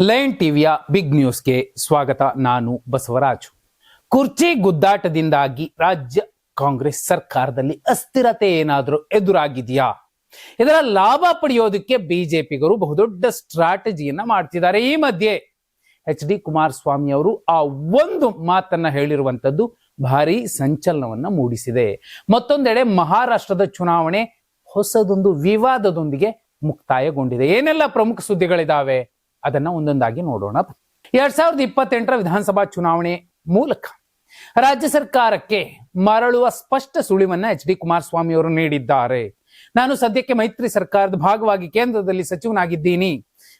Line ಟಿವಿಯ big ನ್ಯೂಸ್ಗೆ ಸ್ವಾಗತ. ನಾನು ಬಸವರಾಜು. ಕುರ್ಚಿ ಗುದ್ದಾಟದಿಂದಾಗಿ ರಾಜ್ಯ ಕಾಂಗ್ರೆಸ್ ಸರ್ಕಾರದಲ್ಲಿ ಅಸ್ಥಿರತೆ ಏನಾದರೂ ಎದುರಾಗಿದೆಯಾ? ಇದರ ಲಾಭ ಪಡೆಯೋದಕ್ಕೆ ಬಿಜೆಪಿಗರು ಬಹುದೊಡ್ಡ ಸ್ಟ್ರಾಟಜಿಯನ್ನ ಮಾಡ್ತಿದ್ದಾರೆ ಈ ಮಧ್ಯೆ. ಎಚ್ ಡಿ ಕುಮಾರಸ್ವಾಮಿ ಅವರು ಆ ಒಂದು ಮಾತನ್ನ ಹೇಳಿರುವಂತದ್ದು ಭಾರಿ ಸಂಚಲನವನ್ನ ಮೂಡಿಸಿದೆ. ಮತ್ತೊಂದೆಡೆ ಮಹಾರಾಷ್ಟ್ರದ ಚುನಾವಣೆ ಹೊಸದೊಂದು ವಿವಾದದೊಂದಿಗೆ ಮುಕ್ತಾಯಗೊಂಡಿದೆ. ಏನೆಲ್ಲ ಪ್ರಮುಖ ಸುದ್ದಿಗಳಿದಾವೆ? ಅದನ್ನ ಒಂದೊಂದಾಗಿ ನೋಡೋಣ. ಎರಡ್ ಸಾವಿರದ ಇಪ್ಪತ್ತೆಂಟರ ವಿಧಾನಸಭಾ ಚುನಾವಣೆ ಮೂಲಕ ರಾಜ್ಯ ಸರ್ಕಾರಕ್ಕೆ ಮರಳುವ ಸ್ಪಷ್ಟ ಸುಳಿವನ್ನ ಎಚ್ ಡಿ ಕುಮಾರಸ್ವಾಮಿ ಅವರು ನೀಡಿದ್ದಾರೆ. ನಾನು ಸದ್ಯಕ್ಕೆ ಮೈತ್ರಿ ಸರ್ಕಾರದ ಭಾಗವಾಗಿ ಕೇಂದ್ರದಲ್ಲಿ ಸಚಿವನಾಗಿದ್ದೀನಿ.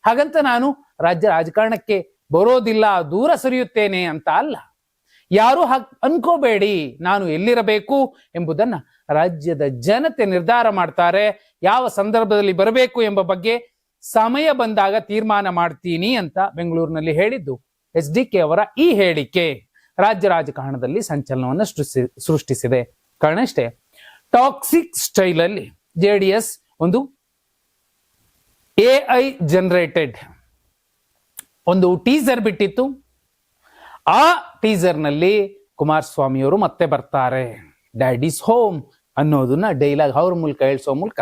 ಹಾಗಂತ ನಾನು ರಾಜ್ಯ ರಾಜಕಾರಣಕ್ಕೆ ಬರೋದಿಲ್ಲ, ದೂರ ಸರಿಯುತ್ತೇನೆ ಅಂತ ಅಲ್ಲ. ಯಾರು ಅನ್ಕೋಬೇಡಿ, ನಾನು ಎಲ್ಲಿರಬೇಕು ಎಂಬುದನ್ನ ರಾಜ್ಯದ ಜನತೆ ನಿರ್ಧಾರ ಮಾಡ್ತಾರೆ. ಯಾವ ಸಂದರ್ಭದಲ್ಲಿ ಬರಬೇಕು ಎಂಬ ಬಗ್ಗೆ ಸಮಯ ಬಂದಾಗ ತೀರ್ಮಾನ ಮಾಡ್ತೀನಿ ಅಂತ ಬೆಂಗಳೂರಿನಲ್ಲಿ ಹೇಳಿದ್ದು ಎಚ್ ಡಿ ಕೆ ಅವರ ಈ ಹೇಳಿಕೆ. ರಾಜ್ಯ ರಾಜಕಾರಣದಲ್ಲಿ ಸಂಚಲನವನ್ನು ಸೃಷ್ಟಿ, ಸೃಷ್ಟಿಸಿದೆ. ಕಾರಣ ಇಷ್ಟೇ ಟಾಕ್ಸಿಕ್ ಸ್ಟೈಲ್ ಅಲ್ಲಿ ಜೆ ಡಿ ಎಸ್ ಒಂದು ಎ ಐ ಜನರೇಟೆಡ್ ಒಂದು ಟೀಸರ್ ಬಿಟ್ಟಿತ್ತು. ಆ ಟೀಸರ್ನಲ್ಲಿ ಕುಮಾರಸ್ವಾಮಿಯವರು ಮತ್ತೆ ಬರ್ತಾರೆ. ಡ್ಯಾಡಿಸ್ ಹೋಮ್ ಅನ್ನೋದನ್ನ ಡೈಲಾಗ್ ಅವ್ರ ಮೂಲಕ ಹೇಳಿಸೋ ಮೂಲಕ.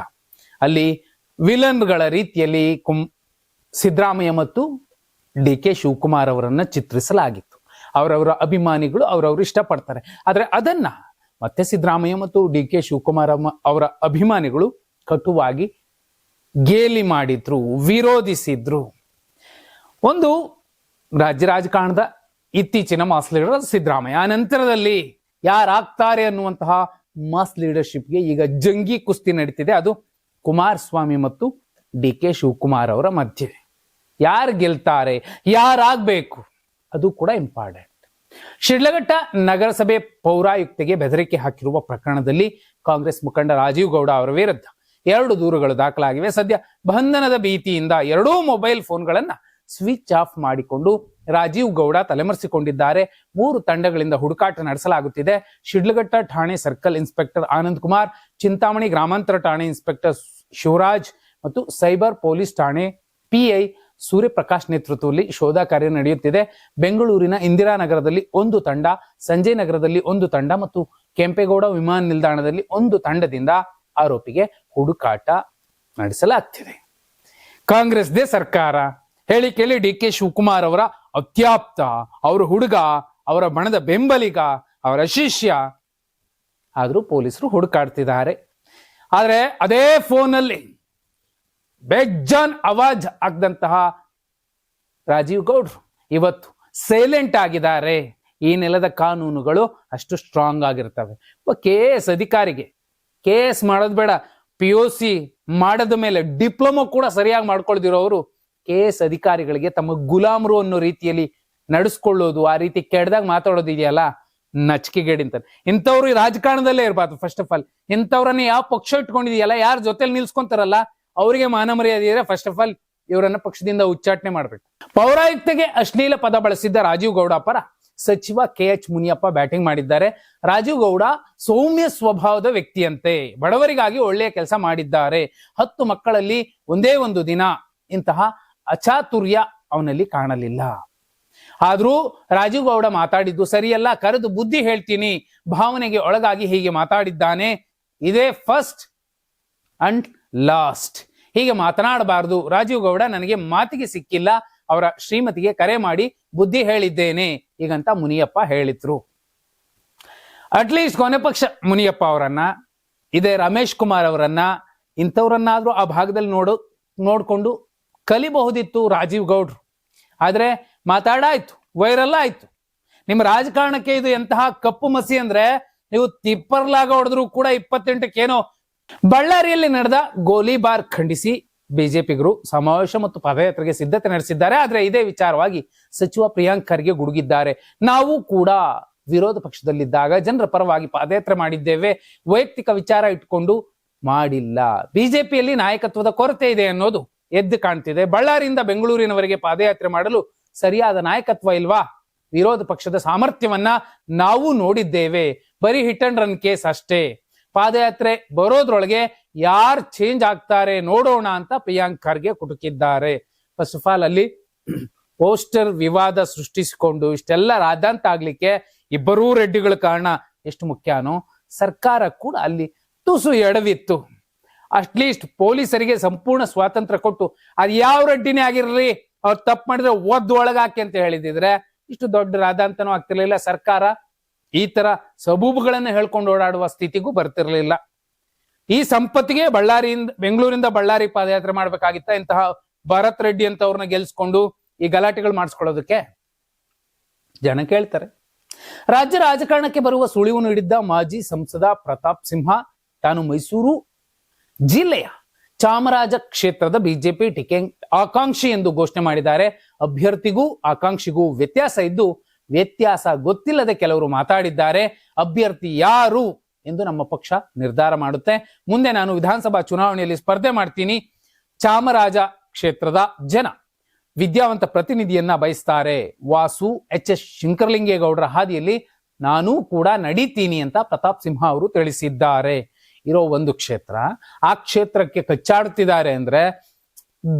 ಅಲ್ಲಿ ವಿಲನ್ಗಳ ರೀತಿಯಲ್ಲಿ ಕುಂ ಸಿದ್ದರಾಮಯ್ಯ ಮತ್ತು ಡಿ ಕೆ ಶಿವಕುಮಾರ್ ಅವರನ್ನು ಚಿತ್ರಿಸಲಾಗಿತ್ತು. ಅವರವರ ಅಭಿಮಾನಿಗಳು ಅವರವರು ಇಷ್ಟಪಡ್ತಾರೆ. ಆದರೆ ಅದನ್ನ ಮತ್ತೆ ಸಿದ್ದರಾಮಯ್ಯ ಮತ್ತು ಡಿ ಕೆ ಶಿವಕುಮಾರ್ ಅವರ ಅಭಿಮಾನಿಗಳು ಕಟುವಾಗಿ ಗೇಲಿ ಮಾಡಿದ್ರು, ವಿರೋಧಿಸಿದ್ರು. ಒಂದು ರಾಜ್ಯ ರಾಜಕಾರಣದ ಇತ್ತೀಚಿನ ಮಾಸ್ ಲೀಡರ್ ಸಿದ್ದರಾಮಯ್ಯ. ಆ ನಂತರದಲ್ಲಿ ಯಾರಾಗ್ತಾರೆ ಅನ್ನುವಂತಹ ಮಾಸ್ ಲೀಡರ್ಶಿಪ್ಗೆ ಈಗ ಜಂಗಿ ಕುಸ್ತಿ ನಡೀತಿದೆ. ಅದು ಕುಮಾರಸ್ವಾಮಿ ಮತ್ತು ಡಿ ಕೆ ಶಿವಕುಮಾರ್ ಅವರ ಮಧ್ಯೆ. ಯಾರು ಗೆಲ್ತಾರೆ, ಯಾರಾಗಬೇಕು, ಅದು ಕೂಡ ಇಂಪಾರ್ಟೆಂಟ್ ಶಿಡ್ಲಘಟ್ಟ ನಗರಸಭೆ ಪೌರಾಯುಕ್ತಿಗೆ ಬೆದರಿಕೆ ಹಾಕಿರುವ ಪ್ರಕರಣದಲ್ಲಿ ಕಾಂಗ್ರೆಸ್ ಮುಖಂಡ ರಾಜೀವ್ ಗೌಡ ಅವರ ವಿರುದ್ಧ ಎರಡು ದೂರುಗಳು ದಾಖಲಾಗಿವೆ. ಸದ್ಯ ಬಂಧನದ ಭೀತಿಯಿಂದ ಎರಡೂ ಮೊಬೈಲ್ ಫೋನ್ಗಳನ್ನ ಸ್ವಿಚ್ ಆಫ್ ಮಾಡಿಕೊಂಡು ರಾಜೀವ್ ಗೌಡ ತಲೆಮರೆಸಿಕೊಂಡಿದ್ದಾರೆ. ಮೂರು ತಂಡಗಳಿಂದ ಹುಡುಕಾಟ ನಡೆಸಲಾಗುತ್ತಿದೆ. ಶಿಡ್ಲಘಟ್ಟ ಠಾಣೆ ಸರ್ಕಲ್ ಇನ್ಸ್ಪೆಕ್ಟರ್ ಆನಂದ್ ಕುಮಾರ್, ಚಿಂತಾಮಣಿ ಗ್ರಾಮಾಂತರ ಠಾಣೆ ಇನ್ಸ್ಪೆಕ್ಟರ್ ಶಿವರಾಜ್ ಮತ್ತು ಸೈಬರ್ ಪೊಲೀಸ್ ಠಾಣೆ ಪಿಐ ಸೂರ್ಯಪ್ರಕಾಶ್ ನೇತೃತ್ವದಲ್ಲಿ ಶೋಧ ಕಾರ್ಯ ನಡೆಯುತ್ತಿದೆ. ಬೆಂಗಳೂರಿನ ಇಂದಿರಾನಗರದಲ್ಲಿ ಒಂದು ತಂಡ, ಸಂಜಯ್ ನಗರದಲ್ಲಿ ಒಂದು ತಂಡ ಮತ್ತು ಕೆಂಪೇಗೌಡ ವಿಮಾನ ನಿಲ್ದಾಣದಲ್ಲಿ ಒಂದು ತಂಡದಿಂದ ಆರೋಪಿಗೆ ಹುಡುಕಾಟ ನಡೆಸಲಾಗ್ತಿದೆ. ಕಾಂಗ್ರೆಸ್ದೇ ಸರ್ಕಾರ. ಹೇಳಿಕೆಯಲ್ಲಿ ಡಿ ಕೆ ಶಿವಕುಮಾರ್ ಅವರ ಅತ್ಯಾಪ್ತ, ಅವರ ಹುಡುಗ, ಅವರ ಬಣದ ಬೆಂಬಲಿಗ, ಅವರ ಶಿಷ್ಯ. ಆದರೂ ಪೊಲೀಸರು ಹುಡುಕಾಡ್ತಿದ್ದಾರೆ. ಆದರೆ ಅದೇ ಫೋನಲ್ಲಿ ಬೆಜ್ಜಾನ್ ಅವಾಜ್ ಆಗದಂತಹ ರಾಜೀವ್ ಗೌಡ್ರು ಇವತ್ತು ಸೈಲೆಂಟ್ ಆಗಿದ್ದಾರೆ. ಈ ನೆಲದ ಕಾನೂನುಗಳು ಅಷ್ಟು ಸ್ಟ್ರಾಂಗ್ ಆಗಿರ್ತವೆ. ಕೆ ಎಸ್ ಅಧಿಕಾರಿಗೆ, ಕೆ ಎಸ್ ಮಾಡೋದು ಬೇಡ, ಪಿ ಯು ಸಿ ಮಾಡದ ಮೇಲೆ ಡಿಪ್ಲೊಮಾ ಕೂಡ ಸರಿಯಾಗಿ ಮಾಡ್ಕೊಳ್ದಿರೋರು ಕೆ ಎಸ್ ಅಧಿಕಾರಿಗಳಿಗೆ ತಮ್ಮ ಗುಲಾಮರು ಅನ್ನೋ ರೀತಿಯಲ್ಲಿ ನಡೆಸ್ಕೊಳ್ಳೋದು, ಆ ರೀತಿ ಕೆಡ್ದಾಗ ಮಾತಾಡೋದು ಇದೆಯಲ್ಲ ನಚಿಕೆಗೇಡಿಂತಾರೆ ಇಂಥವ್ರು ರಾಜಕಾರಣದಲ್ಲೇ ಇರಬಾರ್ದು ಫಸ್ಟ್ ಆಫ್ ಆಲ್ ಇಂಥವ್ರನ್ನ ಯಾವ ಪಕ್ಷ ಇಟ್ಕೊಂಡಿದೆಯಲ್ಲ, ಯಾರ ಜೊತೆಲಿ ನಿಲ್ಸ್ಕೊಂತಾರಲ್ಲ, ಅವರಿಗೆ ಮಾನ ಮರ್ಯಾದೆ ಇದ್ರೆ ಫಸ್ಟ್ ಆಫ್ ಆಲ್ ಇವರನ್ನ ಪಕ್ಷದಿಂದ ಉಚ್ಚಾಟನೆ ಮಾಡ್ಬೇಕು. ಪೌರಾಯುಕ್ತಗೆ ಅಶ್ಲೀಲ ಪದ ಬಳಸಿದ್ದ ರಾಜೀವ್ ಗೌಡ ಪರ ಸಚಿವ ಕೆ ಎಚ್ ಮುನಿಯಪ್ಪ ಬ್ಯಾಟಿಂಗ್ ಮಾಡಿದ್ದಾರೆ. ರಾಜೀವ್ ಗೌಡ ಸೌಮ್ಯ ಸ್ವಭಾವದ ವ್ಯಕ್ತಿಯಂತೆ, ಬಡವರಿಗಾಗಿ ಒಳ್ಳೆಯ ಕೆಲಸ ಮಾಡಿದ್ದಾರೆ. ಹತ್ತು ಮಕ್ಕಳಲ್ಲಿ ಒಂದೇ ಒಂದು ದಿನ ಇಂತಹ ಅಚಾತುರ್ಯ ಅವನಲ್ಲಿ ಕಾಣಲಿಲ್ಲ. ಆದ್ರೂ ರಾಜೀವ್ ಗೌಡ ಮಾತಾಡಿದ್ದು ಸರಿಯಲ್ಲ, ಕರೆದು ಬುದ್ಧಿ ಹೇಳ್ತೀನಿ, ಭಾವನೆಗೆ ಒಳಗಾಗಿ ಹೀಗೆ ಮಾತಾಡಿದ್ದಾನೆ. ಇದೇ ಫಸ್ಟ್ ಅಂಡ್ ಲಾಸ್ಟ್ ಹೀಗೆ ಮಾತನಾಡಬಾರದು. ರಾಜೀವ್ ಗೌಡ ನನಗೆ ಮಾತಿಗೆ ಸಿಕ್ಕಿಲ್ಲ, ಅವರ ಶ್ರೀಮತಿಗೆ ಕರೆ ಮಾಡಿ ಬುದ್ಧಿ ಹೇಳಿದ್ದೇನೆ, ಈಗಂತ ಮುನಿಯಪ್ಪ ಹೇಳಿದ್ರು. ಅಟ್ಲೀಸ್ಟ್ ಕೊನೆ ಪಕ್ಷ ಮುನಿಯಪ್ಪ ಅವರನ್ನ, ಇದೇ ರಮೇಶ್ ಕುಮಾರ್ ಅವರನ್ನ, ಇಂಥವ್ರನ್ನಾದ್ರೂ ಆ ಭಾಗದಲ್ಲಿ ನೋಡು, ನೋಡ್ಕೊಂಡು ಕಲಿಬಹುದಿತ್ತು ರಾಜೀವ್ ಗೌಡ್ರು. ಆದರೆ ಮಾತಾಡಾಯ್ತು, ವೈರಲ್ ಆಯ್ತು. ನಿಮ್ಮ ರಾಜಕಾರಣಕ್ಕೆ ಇದು ಎಂತಹ ಕಪ್ಪು ಮಸಿ ಅಂದ್ರೆ ನೀವು ತಿಪ್ಪರ್ಲಾಗ ಹೊಡೆದ್ರು ಕೂಡ ಇಪ್ಪತ್ತೆಂಟಕ್ಕೇನೋ ಬಳ್ಳಾರಿಯಲ್ಲಿ ನಡೆದ ಗೋಲಿಬಾರ್ ಖಂಡಿಸಿ ಬಿಜೆಪಿಗರು ಸಮಾವೇಶ ಮತ್ತು ಪದಯಾತ್ರೆಗೆ ಸಿದ್ಧತೆ ನಡೆಸಿದ್ದಾರೆ. ಆದರೆ ಇದೇ ವಿಚಾರವಾಗಿ ಸಚಿವ ಪ್ರಿಯಾಂಕ್ ಖರ್ಗೆ ಗುಡುಗಿದ್ದಾರೆ. ನಾವು ಕೂಡ ವಿರೋಧ ಪಕ್ಷದಲ್ಲಿದ್ದಾಗ ಜನರ ಪರವಾಗಿ ಪಾದಯಾತ್ರೆ ಮಾಡಿದ್ದೇವೆ. ವೈಯಕ್ತಿಕ ವಿಚಾರ ಇಟ್ಕೊಂಡು ಮಾಡಿಲ್ಲ. ಬಿಜೆಪಿಯಲ್ಲಿ ನಾಯಕತ್ವದ ಕೊರತೆ ಇದೆ ಅನ್ನೋದು ಎದ್ದು ಕಾಣ್ತಿದೆ. ಬಳ್ಳಾರಿಯಿಂದ ಬೆಂಗಳೂರಿನವರೆಗೆ ಪಾದಯಾತ್ರೆ ಮಾಡಲು ಸರಿಯಾದ ನಾಯಕತ್ವ ಇಲ್ವಾ? ವಿರೋಧ ಪಕ್ಷದ ಸಾಮರ್ಥ್ಯವನ್ನ ನಾವು ನೋಡಿದ್ದೇವೆ. ಬರೀ ಹಿಟ್ ಅಂಡ್ ರನ್ ಕೇಸ್ ಅಷ್ಟೇ. ಪಾದಯಾತ್ರೆ ಬರೋದ್ರೊಳಗೆ ಯಾರ್ ಚೇಂಜ್ ಆಗ್ತಾರೆ ನೋಡೋಣ ಅಂತ ಪ್ರಿಯಾಂಕ್ ಖರ್ಗೆ ಕುಟುಕಿದ್ದಾರೆ. ಫಸ್ಟ್ ಆಫ್ ಆಲ್ ಅಲ್ಲಿ ಪೋಸ್ಟರ್ ವಿವಾದ ಸೃಷ್ಟಿಸಿಕೊಂಡು ಇಷ್ಟೆಲ್ಲ ರಾದಾಂತ ಆಗ್ಲಿಕ್ಕೆ ಇಬ್ಬರೂ ರೆಡ್ಡಿಗಳ ಕಾರಣ. ಎಷ್ಟು ಮುಖ್ಯನೋ? ಸರ್ಕಾರ ಕೂಡ ಅಲ್ಲಿ ತುಸು ಎಡವಿತ್ತು. ಅಟ್ಲೀಸ್ಟ್ ಪೊಲೀಸರಿಗೆ ಸಂಪೂರ್ಣ ಸ್ವಾತಂತ್ರ್ಯ ಕೊಟ್ಟು, ಅದು ಯಾವ ರೆಡ್ಡಿನೇ ಆಗಿರ್ಲಿ, ಅವ್ರು ತಪ್ಪು ಮಾಡಿದ್ರೆ ಒದ್ದು ಒಳಗಾಕಿ ಅಂತ ಹೇಳಿದಿದ್ರೆ, ಇಷ್ಟು ದೊಡ್ಡ ರಾದಾಂತನೂ ಆಗ್ತಿರ್ಲಿಲ್ಲ. ಸರ್ಕಾರ ಈ ತರ ಸಬೂಬುಗಳನ್ನು ಹೇಳ್ಕೊಂಡು ಓಡಾಡುವ ಸ್ಥಿತಿಗೂ ಬರ್ತಿರ್ಲಿಲ್ಲ. ಈ ಸಂಪತ್ತಿಗೆ ಬಳ್ಳಾರಿಯಿಂದ, ಬೆಂಗಳೂರಿಂದ ಬಳ್ಳಾರಿ ಪಾದಯಾತ್ರೆ ಮಾಡ್ಬೇಕಾಗಿತ್ತ ಇಂತಹ ಭರತ್ ರೆಡ್ಡಿ ಅಂತ ಅವ್ರನ್ನ ಗೆಲ್ಸ್ಕೊಂಡು ಈ ಗಲಾಟೆಗಳು ಮಾಡಿಸ್ಕೊಳ್ಳೋದಕ್ಕೆ? ಜನ ಕೇಳ್ತಾರೆ. ರಾಜ್ಯ ರಾಜಕಾರಣಕ್ಕೆ ಬರುವ ಸುಳಿವು ನೀಡಿದ್ದ ಮಾಜಿ ಸಂಸದ ಪ್ರತಾಪ್ ಸಿಂಹ, ತಾನು ಮೈಸೂರು ಜಿಲ್ಲೆಯ ಚಾಮರಾಜ ಕ್ಷೇತ್ರದ ಬಿಜೆಪಿ ಟಿಕೆಟ್ ಆಕಾಂಕ್ಷಿ ಎಂದು ಘೋಷಣೆ ಮಾಡಿದ್ದಾರೆ. ಅಭ್ಯರ್ಥಿಗೂ ಆಕಾಂಕ್ಷಿಗೂ ವ್ಯತ್ಯಾಸ ಇದ್ದು ವ್ಯತ್ಯಾಸ ಗೊತ್ತಿಲ್ಲದೆ ಕೆಲವರು ಮಾತಾಡಿದ್ದಾರೆ. ಅಭ್ಯರ್ಥಿ ಯಾರು ಎಂದು ನಮ್ಮ ಪಕ್ಷ ನಿರ್ಧಾರ ಮಾಡುತ್ತೆ. ಮುಂದೆ ನಾನು ವಿಧಾನಸಭಾ ಚುನಾವಣೆಯಲ್ಲಿ ಸ್ಪರ್ಧೆ ಮಾಡ್ತೀನಿ. ಚಾಮರಾಜ ಕ್ಷೇತ್ರದ ಜನ ವಿದ್ಯಾವಂತ ಪ್ರತಿನಿಧಿಯನ್ನ ಬಯಸ್ತಾರೆ. ವಾಸು ಎಚ್ ಎಸ್ ಶಂಕರಲಿಂಗೇಗೌಡರ ಹಾದಿಯಲ್ಲಿ ನಾನೂ ಕೂಡ ನಡೀತೀನಿ ಅಂತ ಪ್ರತಾಪ್ ಸಿಂಹ ಅವರು ತಿಳಿಸಿದ್ದಾರೆ. ಇರೋ ಒಂದು ಕ್ಷೇತ್ರ, ಆ ಕ್ಷೇತ್ರಕ್ಕೆ ಕಚ್ಚಾಡುತ್ತಿದ್ದಾರೆ ಅಂದ್ರೆ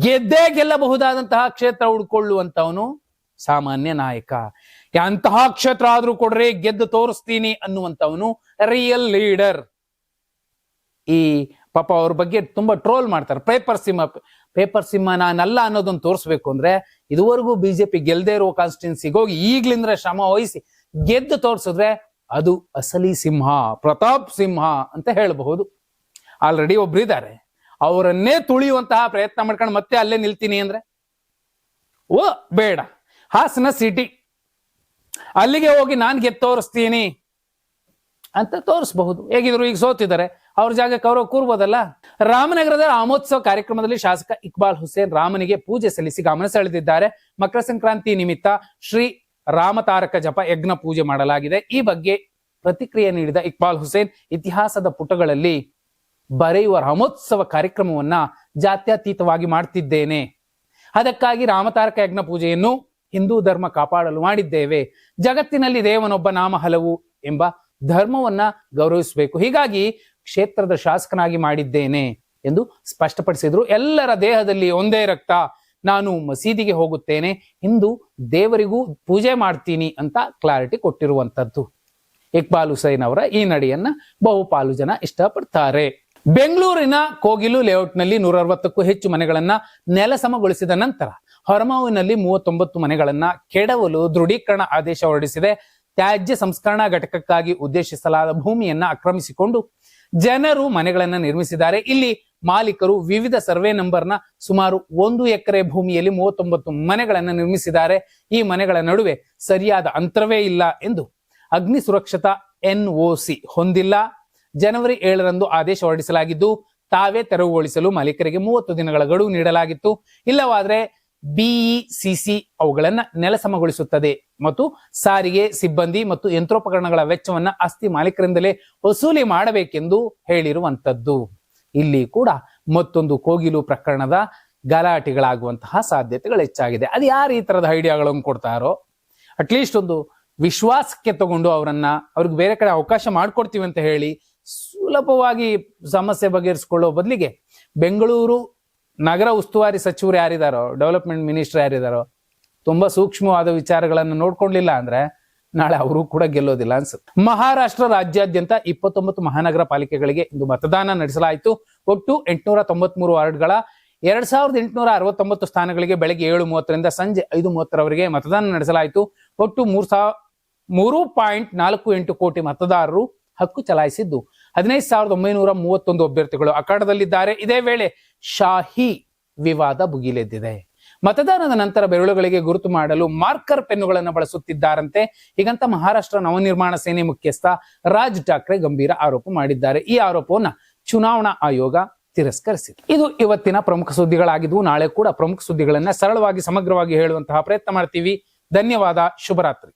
ಗೆದ್ದೇ ಗೆಲ್ಲಬಹುದಾದಂತಹ ಕ್ಷೇತ್ರ ಉಳ್ಕೊಳ್ಳುವಂತವನು ಸಾಮಾನ್ಯ ನಾಯಕ. ಅಂತಹ ಕ್ಷೇತ್ರ ಆದ್ರೂ ಕೊಡ್ರಿ, ಗೆದ್ದು ತೋರಿಸ್ತೀನಿ ಅನ್ನುವಂತವನು ರಿಯಲ್ ಲೀಡರ್ ಈ ಪಾಪ ಅವ್ರ ಬಗ್ಗೆ ತುಂಬಾ ಟ್ರೋಲ್ ಮಾಡ್ತಾರೆ. ಪೇಪರ್ ಸಿಂಹ ಪೇಪರ್ ಸಿಂಹ ನಾನಲ್ಲ ಅನ್ನೋದನ್ನ ತೋರಿಸ್ಬೇಕು ಅಂದ್ರೆ ಇದುವರೆಗೂ ಬಿಜೆಪಿ ಗೆಲ್ದೇ ಇರುವ ಕಾನ್ಸ್ಟಿಟ್ಯೂನ್ಸಿಗೆ ಹೋಗಿ ಈಗ್ಲಿಂದ್ರೆ ಶ್ರಮ ವಹಿಸಿ ಗೆದ್ದು ತೋರಿಸಿದ್ರೆ ಅದು ಅಸಲಿ ಸಿಂಹ, ಪ್ರತಾಪ್ ಸಿಂಹ ಅಂತ ಹೇಳಬಹುದು. ಆಲ್ರೆಡಿ ಒಬ್ರಿದ್ದಾರೆ ಅವರನ್ನೇ ತುಳಿಯುವಂತಹ ಪ್ರಯತ್ನ ಮಾಡ್ಕೊಂಡು ಮತ್ತೆ ಅಲ್ಲೇ ನಿಲ್ತೀನಿ ಅಂದ್ರೆ? ಓ, ಬೇಡ. ಹಾಸನ ಸಿಟಿ ಅಲ್ಲಿಗೆ ಹೋಗಿ ನಾನು ಗೆದ್ದು ತೋರಿಸ್ತೀನಿ ಅಂತ ತೋರಿಸಬಹುದು. ಹೇಗಿದ್ರು ಈಗ ಸೋತಿದ್ದಾರೆ. ಅವ್ರ ಜಾಗಕ್ಕೆ ಅವರು ಕೂರ್ಬೋದಲ್ಲ? ರಾಮನಗರದ ರಾಮೋತ್ಸವ ಕಾರ್ಯಕ್ರಮದಲ್ಲಿ ಶಾಸಕ ಇಕ್ಬಾಲ್ ಹುಸೇನ್ ರಾಮನಿಗೆ ಪೂಜೆ ಸಲ್ಲಿಸಿ ಗಮನ ಸೆಳೆದಿದ್ದಾರೆ. ಮಕರ ಸಂಕ್ರಾಂತಿ ನಿಮಿತ್ತ ಶ್ರೀ ರಾಮತಾರಕ ಜಪ, ಯಜ್ಞ ಪೂಜೆ ಮಾಡಲಾಗಿದೆ. ಈ ಬಗ್ಗೆ ಪ್ರತಿಕ್ರಿಯೆ ನೀಡಿದ ಇಕ್ಬಾಲ್ ಹುಸೇನ್, ಇತಿಹಾಸದ ಪುಟಗಳಲ್ಲಿ ಬರೆಯುವ ರಾಮೋತ್ಸವ ಕಾರ್ಯಕ್ರಮವನ್ನ ಜಾತ್ಯತೀತವಾಗಿ ಮಾಡ್ತಿದ್ದೇನೆ. ಅದಕ್ಕಾಗಿ ರಾಮತಾರಕ ಯಜ್ಞ ಪೂಜೆಯನ್ನು ಹಿಂದೂ ಧರ್ಮ ಕಾಪಾಡಲು ಮಾಡಿದ್ದೇವೆ. ಜಗತ್ತಿನಲ್ಲಿ ದೇವನೊಬ್ಬ ನಾಮ ಹಲವು ಎಂಬ ಧರ್ಮವನ್ನ ಗೌರವಿಸಬೇಕು. ಹೀಗಾಗಿ ಕ್ಷೇತ್ರದ ಶಾಸಕನಾಗಿ ಮಾಡಿದ್ದೇನೆ ಎಂದು ಸ್ಪಷ್ಟಪಡಿಸಿದ್ರು. ಎಲ್ಲರ ದೇಹದಲ್ಲಿ ಒಂದೇ ರಕ್ತ. ನಾನು ಮಸೀದಿಗೆ ಹೋಗುತ್ತೇನೆ, ಇಂದು ದೇವರಿಗೂ ಪೂಜೆ ಮಾಡ್ತೀನಿ ಅಂತ ಕ್ಲಾರಿಟಿ ಕೊಟ್ಟಿರುವಂತದ್ದು. ಇಕ್ಬಾಲ್ ಹುಸೈನ್ ಅವರ ಈ ನಡೆಯನ್ನ ಬಹುಪಾಲು ಜನ ಇಷ್ಟಪಡ್ತಾರೆ. ಬೆಂಗಳೂರಿನ ಕೋಗಿಲು ಲೇಔಟ್ನಲ್ಲಿ ನೂರ ಅರವತ್ತಕ್ಕೂ ಹೆಚ್ಚು ಮನೆಗಳನ್ನ ನೆಲಸಮಗೊಳಿಸಿದ ನಂತರ ಹೊರಮಾವಿನಲ್ಲಿ ಮೂವತ್ತೊಂಬತ್ತು ಮನೆಗಳನ್ನ ಕೆಡವಲು ದೃಢೀಕರಣ ಆದೇಶ ಹೊರಡಿಸಿದೆ. ತ್ಯಾಜ್ಯ ಸಂಸ್ಕರಣಾ ಘಟಕಕ್ಕಾಗಿ ಉದ್ದೇಶಿಸಲಾದ ಭೂಮಿಯನ್ನ ಆಕ್ರಮಿಸಿಕೊಂಡು ಜನರು ಮನೆಗಳನ್ನ ನಿರ್ಮಿಸಿದ್ದಾರೆ. ಇಲ್ಲಿ ಮಾಲೀಕರು ವಿವಿಧ ಸರ್ವೆ ನಂಬರ್ನ ಸುಮಾರು ಒಂದು ಎಕರೆ ಭೂಮಿಯಲ್ಲಿ ಮೂವತ್ತೊಂಬತ್ತು ಮನೆಗಳನ್ನು ನಿರ್ಮಿಸಿದ್ದಾರೆ. ಈ ಮನೆಗಳ ನಡುವೆ ಸರಿಯಾದ ಅಂತರವೇ ಇಲ್ಲ ಎಂದು ಅಗ್ನಿ ಸುರಕ್ಷತಾ ಎನ್ಒಸಿ ಹೊಂದಿಲ್ಲ. ಜನವರಿ ಏಳರಂದು ಆದೇಶ ಹೊರಡಿಸಲಾಗಿದ್ದು, ತಾವೇ ತೆರವುಗೊಳಿಸಲು ಮಾಲೀಕರಿಗೆ ಮೂವತ್ತು ದಿನಗಳ ಗಡುವು ನೀಡಲಾಗಿತ್ತು. ಇಲ್ಲವಾದ್ರೆ ಬಿಇಸಿಸಿ ಅವುಗಳನ್ನ ನೆಲಸಮಗೊಳಿಸುತ್ತದೆ ಮತ್ತು ಸಾರಿಗೆ, ಸಿಬ್ಬಂದಿ ಮತ್ತು ಯಂತ್ರೋಪಕರಣಗಳ ವೆಚ್ಚವನ್ನ ಆಸ್ತಿ ಮಾಲೀಕರಿಂದಲೇ ವಸೂಲಿ ಮಾಡಬೇಕೆಂದು ಹೇಳಿರುವಂತದ್ದು ಇಲ್ಲಿ ಕೂಡ ಮತ್ತೊಂದು ಕೋಗಿಲು ಪ್ರಕರಣದ ಗಲಾಟೆಗಳಾಗುವಂತಹ ಸಾಧ್ಯತೆಗಳು ಹೆಚ್ಚಾಗಿದೆ. ಅದು ಯಾರು ಈ ತರದ ಐಡಿಯಾಗಳನ್ನು ಕೊಡ್ತಾರೋ ಅಟ್ಲೀಸ್ಟ್ ಒಂದು ವಿಶ್ವಾಸಕ್ಕೆ ತಗೊಂಡು ಅವರನ್ನ ಅವ್ರಿಗೆ ಬೇರೆ ಕಡೆ ಅವಕಾಶ ಮಾಡಿಕೊಡ್ತೀವಿ ಅಂತ ಹೇಳಿ ಸುಲಭವಾಗಿ ಸಮಸ್ಯೆ ಬಗೆಹರಿಸ್ಕೊಳ್ಳೋ ಬದಲಿಗೆ ಬೆಂಗಳೂರು ನಗರ ಉಸ್ತುವಾರಿ ಸಚಿವರು ಯಾರಿದಾರೋ ಡೆವಲಪ್ಮೆಂಟ್ ಮಿನಿಸ್ಟರ್ ಯಾರಿದಾರೋ, ತುಂಬಾ ಸೂಕ್ಷ್ಮವಾದ ವಿಚಾರಗಳನ್ನು ನೋಡ್ಕೊಂಡಿಲ್ಲ ಅಂದ್ರೆ ನಾಳೆ ಅವರು ಕೂಡ ಗೆಲ್ಲೋದಿಲ್ಲ ಅನ್ಸುತ್ತೆ. ಮಹಾರಾಷ್ಟ್ರ ರಾಜ್ಯಾದ್ಯಂತ ಇಪ್ಪತ್ತೊಂಬತ್ತು ಮಹಾನಗರ ಪಾಲಿಕೆಗಳಿಗೆ ಇಂದು ಮತದಾನ ನಡೆಸಲಾಯಿತು. ಒಟ್ಟು ಎಂಟುನೂರ ತೊಂಬತ್ಮೂರು ವಾರ್ಡ್ಗಳ ಎರಡ್ ಸಾವಿರದ ಎಂಟುನೂರ ಅರವತ್ತೊಂಬತ್ತು ಸ್ಥಾನಗಳಿಗೆ ಬೆಳಗ್ಗೆ ಏಳು ಮೂವತ್ತರಿಂದ ಸಂಜೆ ಐದು ಮೂವತ್ತರವರೆಗೆ ಮತದಾನ ನಡೆಸಲಾಯಿತು. ಒಟ್ಟು ಮೂರ್ ಸಾವಿರ ಮೂರು ಪಾಯಿಂಟ್ ನಾಲ್ಕು ಎಂಟು ಕೋಟಿ ಮತದಾರರು ಹಕ್ಕು ಚಲಾಯಿಸಿದ್ದು. ಹದಿನೈದು ಸಾವಿರದ ಒಂಬೈನೂರ ಮೂವತ್ತೊಂದು ಅಭ್ಯರ್ಥಿಗಳು ಅಖಾಡದಲ್ಲಿದ್ದಾರೆ. ಇದೇ ವೇಳೆ ಶಾಹಿ ವಿವಾದ ಭುಗಿಲೆದ್ದಿದೆ. ಮತದಾನದ ನಂತರ ಬೆರಳುಗಳಿಗೆ ಗುರುತು ಮಾಡಲು ಮಾರ್ಕರ್ ಪೆನ್ನುಗಳನ್ನು ಬಳಸುತ್ತಿದ್ದಾರಂತೆ. ಹೀಗಂತ ಮಹಾರಾಷ್ಟ್ರ ನವನಿರ್ಮಾಣ ಸೇನೆ ಮುಖ್ಯಸ್ಥ ರಾಜ್ ಠಾಕ್ರೆ ಗಂಭೀರ ಆರೋಪ ಮಾಡಿದ್ದಾರೆ. ಈ ಆರೋಪವನ್ನು ಚುನಾವಣಾ ಆಯೋಗ ತಿರಸ್ಕರಿಸಿದೆ. ಇದು ಇವತ್ತಿನ ಪ್ರಮುಖ ಸುದ್ದಿಗಳಾಗಿದ್ದು, ನಾಳೆ ಕೂಡ ಪ್ರಮುಖ ಸುದ್ದಿಗಳನ್ನ ಸರಳವಾಗಿ ಸಮಗ್ರವಾಗಿ ಹೇಳುವಂತಹ ಪ್ರಯತ್ನ ಮಾಡ್ತೀವಿ. ಧನ್ಯವಾದ, ಶುಭರಾತ್ರಿ.